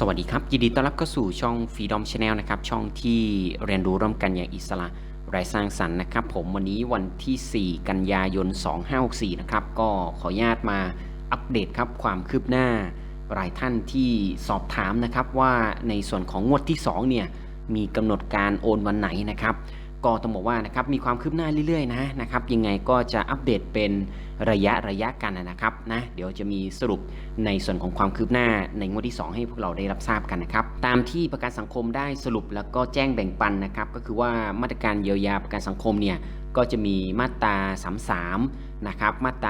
สวัสดีครับ ยินดีต้อนรับเข้าสู่ช่อง Freedom Channel นะครับ ช่องที่เรียนรู้ร่วมกันอย่างอิสระไร้สร้างสรรค์นะครับ ผมวันนี้วันที่ 4 กันยายน 2564 นะครับ ก็ขออนุญาตมาอัปเดตครับความคืบหน้า รายท่านที่สอบถามนะครับว่าในส่วนของงวดที่ 2 เนี่ย มีกำหนดการโอนวันไหนนะครับ ก็ต้องบอกว่านะครับมีความคืบหน้าเรื่อยๆนะนะครับยังไงก็จะอัปเดตเป็นระยะระยะกันนะครับนะเดี๋ยวจะมีสรุปในส่วนของความคืบหน้าในงวดที่ 2 ให้พวกเราได้รับทราบกันนะครับตามที่ประกันสังคมได้สรุปแล้วก็แจ้งแบ่งปันนะครับก็คือว่ามาตรการเยียวยาประกันสังคมเนี่ยก็จะมีมาตรา 33นะครับมาตร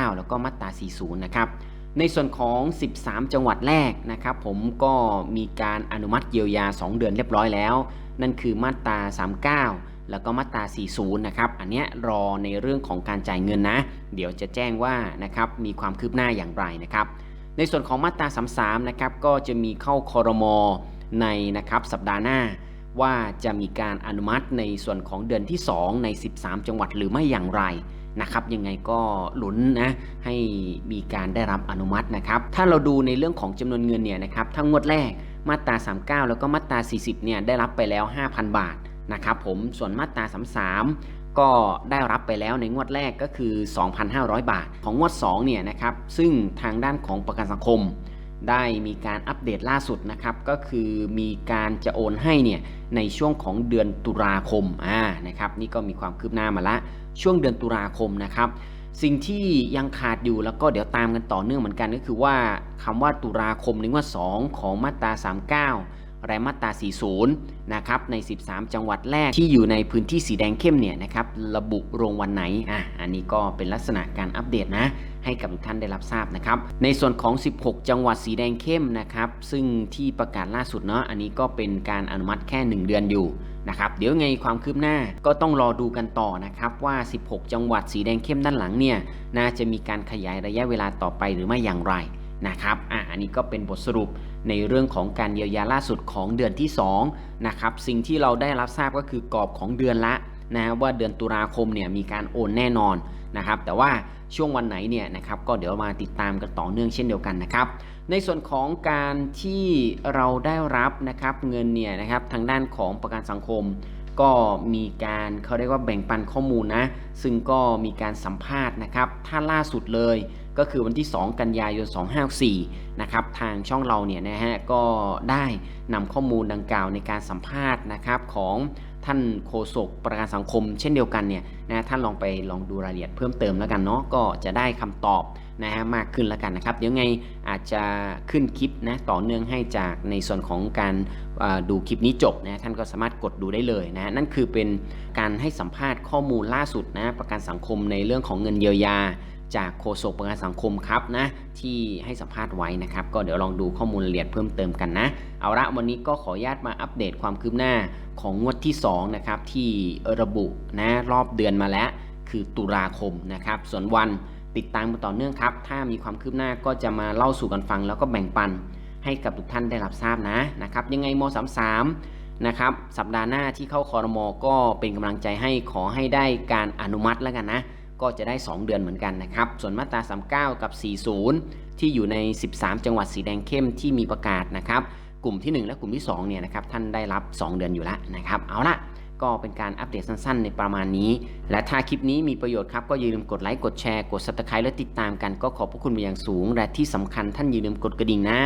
า 39 แล้วก็มาตรา 40 นะครับในส่วนของ 13 จังหวัดแรกนะครับผมก็มีการอนุมัติเยียวยา 2 เดือนเรียบร้อยแล้ว นั่นคือมาตรา 39 แล้วก็มาตรา 40 นะครับ อันเนี้ยรอในเรื่องของการจ่ายเงินนะ เดี๋ยวจะแจ้งว่านะครับมีความคืบหน้าอย่างไรนะครับ ในส่วนของมาตรา 33 นะครับก็จะมีเข้าคอรมอในนะครับสัปดาห์หน้า ว่าจะมีการอนุมัติในส่วนของเดือนที่ 2 ใน 13 จังหวัดหรือไม่อย่างไรนะครับยังไงก็หลุนนะให้มีการได้รับอนุมัตินะครับถ้าเราดูในเรื่องของจำนวนเงินเนี่ยนะครับทั้งงวดแรกมาตรา 39 แล้วก็มาตรา 40 เนี่ยได้รับไปแล้ว 5,000 บาท นะครับผมส่วนมาตรา33 ก็ได้รับไปแล้วในงวดแรกก็คือ 2,500 บาท ของงวด2เนี่ยนะครับซึ่งทางด้านของประกันสังคม ได้มีการอัปเดตล่าสุดนะครับก็คือมีการจะโอนให้เนี่ยในช่วงของเดือนตุลาคมอ่านะครับนี่ก็มีความคืบหน้ามาละช่วงเดือนตุลาคมนะครับสิ่งที่ยังขาดอยู่แล้วก็เดี๋ยวตามกันต่อเนื่องเหมือนกันก็คือว่าคำว่าตุลาคมในงวด2ของมาตรา 39 และมาตรา 40 นะครับ ใน 13 จังหวัดแรกที่อยู่ในพื้นที่สีแดงเข้มเนี่ยนะครับ ระบุโรงวันไหน อะ อันนี้ก็เป็นลักษณะการอัปเดตนะ ให้กับทุกท่านได้รับทราบนะครับ ในส่วนของ 16 จังหวัดสีแดงเข้มนะครับ ซึ่งที่ประกาศล่าสุดเนาะ อันนี้ก็เป็นการอนุมัติแค่ 1 เดือนอยู่นะครับ เดี๋ยวไงความคืบหน้าก็ต้องรอดูกันต่อนะครับว่า 16 จังหวัดสีแดงเข้มด้านหลังเนี่ย น่าจะมีการขยายระยะเวลาต่อไปหรือไม่อย่างไรนะครับ อะ อันนี้ก็เป็นบทสรุป ในเรื่องของการเยียวยาล่าสุดของเดือนที่2นะครับสิ่งที่เราได้รับทราบก็คือกรอบของเดือนละนะว่าเดือนตุลาคมเนี่ยมีการโอนแน่นอนนะครับแต่ว่าช่วงวันไหนเนี่ยนะครับก็เดี๋ยวมาติดตามกันต่อเนื่องเช่นเดียวกันนะครับในส่วนของการที่เราได้รับนะครับเงินเนี่ยนะครับทางด้านของประกันสังคม ก็มีการเขาเรียกว่าแบ่งปันข้อมูลนะซึ่งก็มีการสัมภาษณ์นะครับถ้าล่าสุดเลย ก็คือวันที่ 2 กันยายน 254 นะครับ ทางช่องเราเนี่ยนะฮะก็ได้นำข้อมูลดังกล่าวในการสัมภาษณ์นะครับของท่านโฆษกประกันสังคม เช่นเดียวกันเนี่ยนะท่านลองไปลองดูรายละเอียดเพิ่มเติมแล้วกันเนาะก็จะได้คำตอบนะฮะมากขึ้นแล้วกันนะครับ เดี๋ยวไงอาจจะขึ้นคลิปนะต่อเนื่องให้จากในส่วนของการดูคลิปนี้จบนะท่านก็สามารถกดดูได้เลยนะนั่นคือเป็นการให้สัมภาษณ์ข้อมูลล่าสุดนะประกันสังคมในเรื่องของเงินเยียวยา จากโฆษกประกันสังคมครับนะที่ให้สัมภาษณ์ไว้นะครับ ก็เดี๋ยวลองดูข้อมูลละเอียดเพิ่มเติมกันนะ เอาละวันนี้ก็ขออนุญาตมาอัปเดตความคืบหน้าของงวดที่2นะครับที่ระบุนะรอบเดือนมาแล้ว คือตุลาคมนะครับ ส่วนวันติดตามกันต่อเนื่องครับ ถ้ามีความคืบหน้าก็จะมาเล่าสู่กันฟัง แล้วก็แบ่งปันให้กับทุกท่านได้รับทราบนะนะครับ ยังไงม33นะครับสัปดาห์หน้าที่เข้าคอรมอก็เป็นกำลังใจให้ขอให้ได้การอนุมัติแล้วกันนะ ก็จะได้ 2 เดือนเหมือนกันนะครับ ส่วนมาตรา 39 กับ 40 ที่อยู่ใน 13 จังหวัดสีแดงเข้มที่มีประกาศนะครับ กลุ่มที่ 1 และกลุ่มที่2เนี่ยนะครับท่านได้รับ 2 เดือนอยู่แล้วนะครับ เอาละก็เป็นการอัปเดตสั้นๆ ในประมาณนี้ และถ้าคลิปนี้มีประโยชน์ครับ ก็อย่าลืมกดไลค์ กดแชร์ กด subscribe และติดตามกันก็ขอบพระคุณเป็นอย่างสูง และที่สำคัญท่านอย่าลืมกดกระดิ่งนะ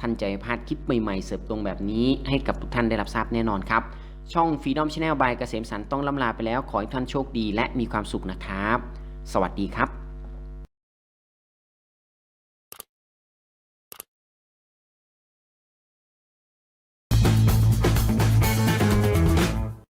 ท่านจะพลาดคลิปใหม่ๆ เสิร์ฟตรงแบบนี้ ให้กับทุกท่านได้รับทราบแน่นอนครับ ช่อง Freedom Channel by เกษมสันต์ต้องล่ำลาไปแล้ว ขอให้ท่านโชคดีและมีความสุขนะครับ สวัสดีครับ